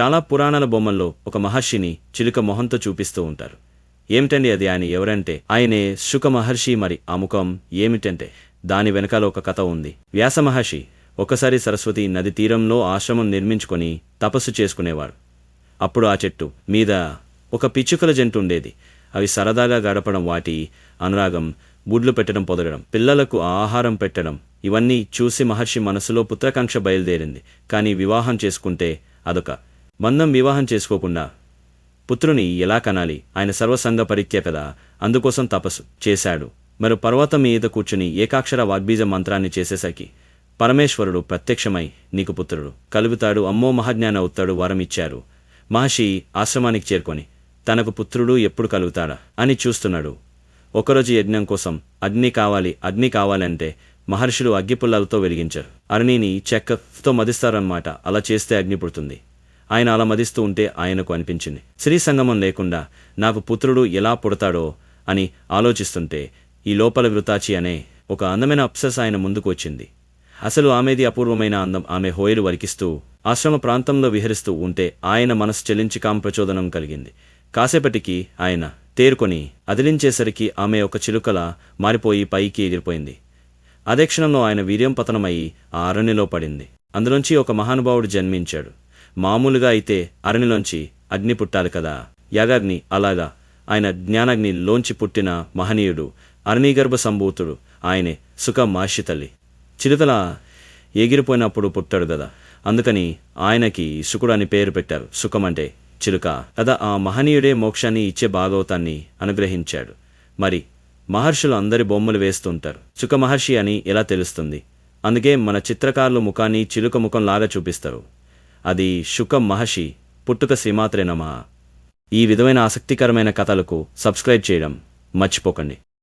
చాలా పురాణాల బొమ్మల్లో ఒక మహర్షిని చిలుక మొహంతో చూపిస్తూ ఉంటారు. ఏమిటండి అది ఆయన ఎవరంటే? ఆయనే శుక మహర్షి మరి ఆ ముఖం ఏమిటంటే? దాని వెనకాల ఒక కథ ఉంది. వ్యాస మహర్షి ఒకసారి సరస్వతి నది తీరంలో ఆశ్రమం నిర్మించుకొని తపస్సు చేసుకునేవాడు. అప్పుడు ఆ చెట్టు మీద ఒక పిచ్చుకల జంటు ఉండేది. అవి సరదాగా గడపడం వాటి అనురాగం గుడ్లు పెట్టడం పొదగడం పిల్లలకు ఆహారం పెట్టడం ఇవన్నీ చూసి మహర్షి మనసులో పుత్రకాంక్ష బయలుదేరింది. కానీ వివాహం చేసుకుంటే అదొక బంధం వివాహం చేసుకోకుండా. పుత్రుని ఎలా కనాలి? ఆయన సర్వసంగ పరిత్య కదా అందుకోసం తపస్సు చేశాడు. మరి పర్వతం మీద కూర్చుని ఏకాక్షర వాగ్బీజ మంత్రాన్ని చేసేసరికి పరమేశ్వరుడు ప్రత్యక్షమై నీకు పుత్రుడు కలుగుతాడు అమ్మో మహాజ్ఞాన అవుతాడు వరమిచ్చారు. మహర్షి ఆశ్రమానికి చేరుకొని తనకు పుత్రుడు ఎప్పుడు కలుగుతాడా అని చూస్తున్నాడు. ఒకరోజు యజ్ఞం కోసం అగ్ని కావాలి అగ్ని కావాలంటే మహర్షులు అగ్గిపుల్లలతో వెలిగించారు. అరణిని చెక్కతో మదిస్తారన్నమాట అలా చేస్తే అగ్ని పుడుతుంది. ఆయన అలా మదిస్తూ ఉంటే ఆయనకు అనిపించింది. స్త్రీ సంగమం లేకుండా నాకు పుత్రుడు ఎలా పుడతాడో అని ఆలోచిస్తుంటే ఈ లోపల వృతాచి అనే ఒక అందమైన అప్సెస్ ఆయన ముందుకు వచ్చింది. అసలు ఆమెది అపూర్వమైన అందం ఆమె హోయలు వరికిస్తూ ఆశ్రమ ప్రాంతంలో విహరిస్తూ ఉంటే ఆయన మనసు చెల్లించి కాంప్రచోదనం కలిగింది. కాసేపటికి ఆయన తేరుకొని అదిలించేసరికి ఆమె ఒక చిలుకల మారిపోయి పైకి ఎగిరిపోయింది. అదే క్షణంలో ఆయన వీర్యం పతనమై ఆ అరణ్యలో పడింది. అందులోంచి ఒక మహానుభావుడు జన్మించాడు. మామూలుగా అయితే అరణిలోంచి అగ్ని పుట్టాలి కదా. యాగాగ్ని అలాగా. ఆయన జ్ఞానాగ్ని లోంచి పుట్టిన మహనీయుడు అరణీగర్భ సంభూతుడు ఆయనే సుఖ మహర్షి తల్లి. చిలుకల ఎగిరిపోయినప్పుడు పుట్టాడు కదా అందుకని ఆయనకి శుకుడు అని పేరు పెట్టారు. సుఖం అంటే చిలుక. కదా ఆ మహనీయుడే మోక్షాన్ని ఇచ్చే భాగవతాన్ని అనుగ్రహించాడు. మరి మహర్షులు అందరి బొమ్మలు వేస్తుంటారు. సుఖ మహర్షి అని ఎలా తెలుస్తుంది? అందుకే మన చిత్రకారులు ముఖాన్ని చిలుక ముఖం లాగా చూపిస్తారు. అది శుకం మహర్షి పుట్టుక శ్రీమాత్రేనమా ఈ విధమైన ఆసక్తికరమైన కథలకు సబ్స్క్రైబ్ చేయడం మర్చిపోకండి.